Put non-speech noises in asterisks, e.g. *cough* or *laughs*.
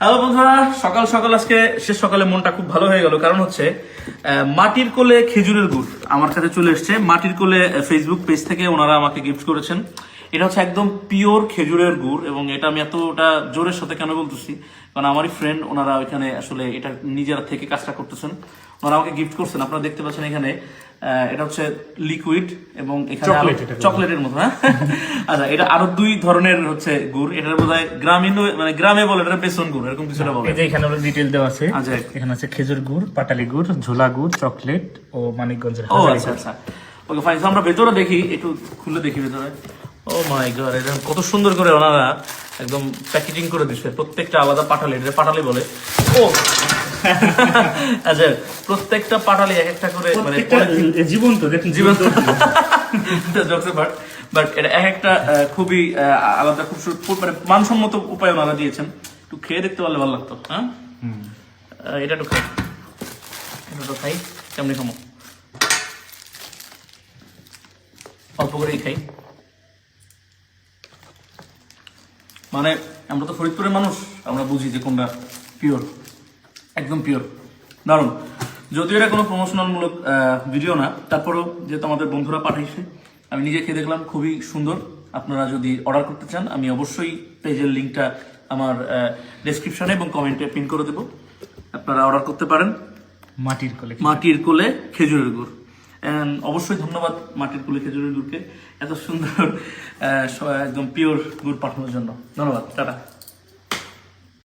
Hello বন্ধুরা, সকাল সকাল আজকে শেষ সকালে মনটা খুব ভালো হয়ে গেল। কারণ হচ্ছে মাটির কোলে খেজুরের গুড় আমার কাছে চলে এসছে। মাটির কোলে ফেসবুক পেজ থেকে ওনারা আমাকে গিফট করেছেন। এটা হচ্ছে একদম পিওর খেজুরের গুড় এবং এটা আমি এতটা জোরের সাথে কেন বলতেছি? কারণ আমারই ফ্রেন্ড ওনারা ওইখানে আসলে এটা নিজেরা থেকে কাজটা করতেছেন। ওনারা আমাকে গিফট করছেন। আপনারা দেখতে পাচ্ছেন এখানে এটা হচ্ছে লিকুইড এবং এখানে চকলেটের মতো হ্যাঁ? আচ্ছা এটা আরও দুই ধরনের হচ্ছে গুড়। এটার বোধ হয় গ্রামীণ মানে গ্রামে বলে এটা বেসন গুড় এরকম কিছুটা বলে। এখানে হলো ডিটেল দেওয়া আছে। আচ্ছা। এখানে আছে খেজুর গুড় পাটালি গুড় ঝোলা গুড় চকলেট ও মানিকগঞ্জের ও আচ্ছা আচ্ছা। ওকে ফাইন আমরা ভেতরে দেখি একটু খুলে দেখি ভেতরে। ও মাই গড এটা কত সুন্দর করে ওনারা একদম প্যাকেজিং করে দিচ্ছে প্রত্যেকটা আলাদা পাটালি এটা পাটালি বলে। ও! *laughs* আচ্ছা প্রত্যেকটা পাটালি এক একটা করে মানে জীবন্ত দেখুন জীবন্ত। জোকস বাট বাট এটা এক একটা খুবই আলাদা খুব মানে মানসম্মত উপায় ওনারা দিয়েছেন। একটু খেয়ে দেখতে পারলে ভালো লাগতো হ্যাঁ? এটা একটু খাই। এটা একটু খাই কেমনি খামো অল্প করেই খাই। মানে আমরা তো ফরিদপুরের মানুষ আমরা বুঝি যে কোনটা পিওর একদম পিওর দারুণ। যদিও এটা কোনো প্রমোশনালমূলক ভিডিও না তারপরেও যেহেতু আমাদের বন্ধুরা পাঠিয়েছে আমি নিজে খেয়ে দেখলাম খুবই সুন্দর। আপনারা যদি অর্ডার করতে চান আমি অবশ্যই পেজের লিঙ্কটা আমার ডেসক্রিপশনে এবং কমেন্টে পিন করে দেবো। আপনারা অর্ডার করতে পারেন। মাটির কোলে মাটির কোলে খেজুরের গুড়। অবশ্যই ধন্যবাদ মাটির কুলে খেজুরের গুড়কে এত সুন্দর একদম পিওর গুড় পাঠানোর জন্য। ধন্যবাদ, টাটা।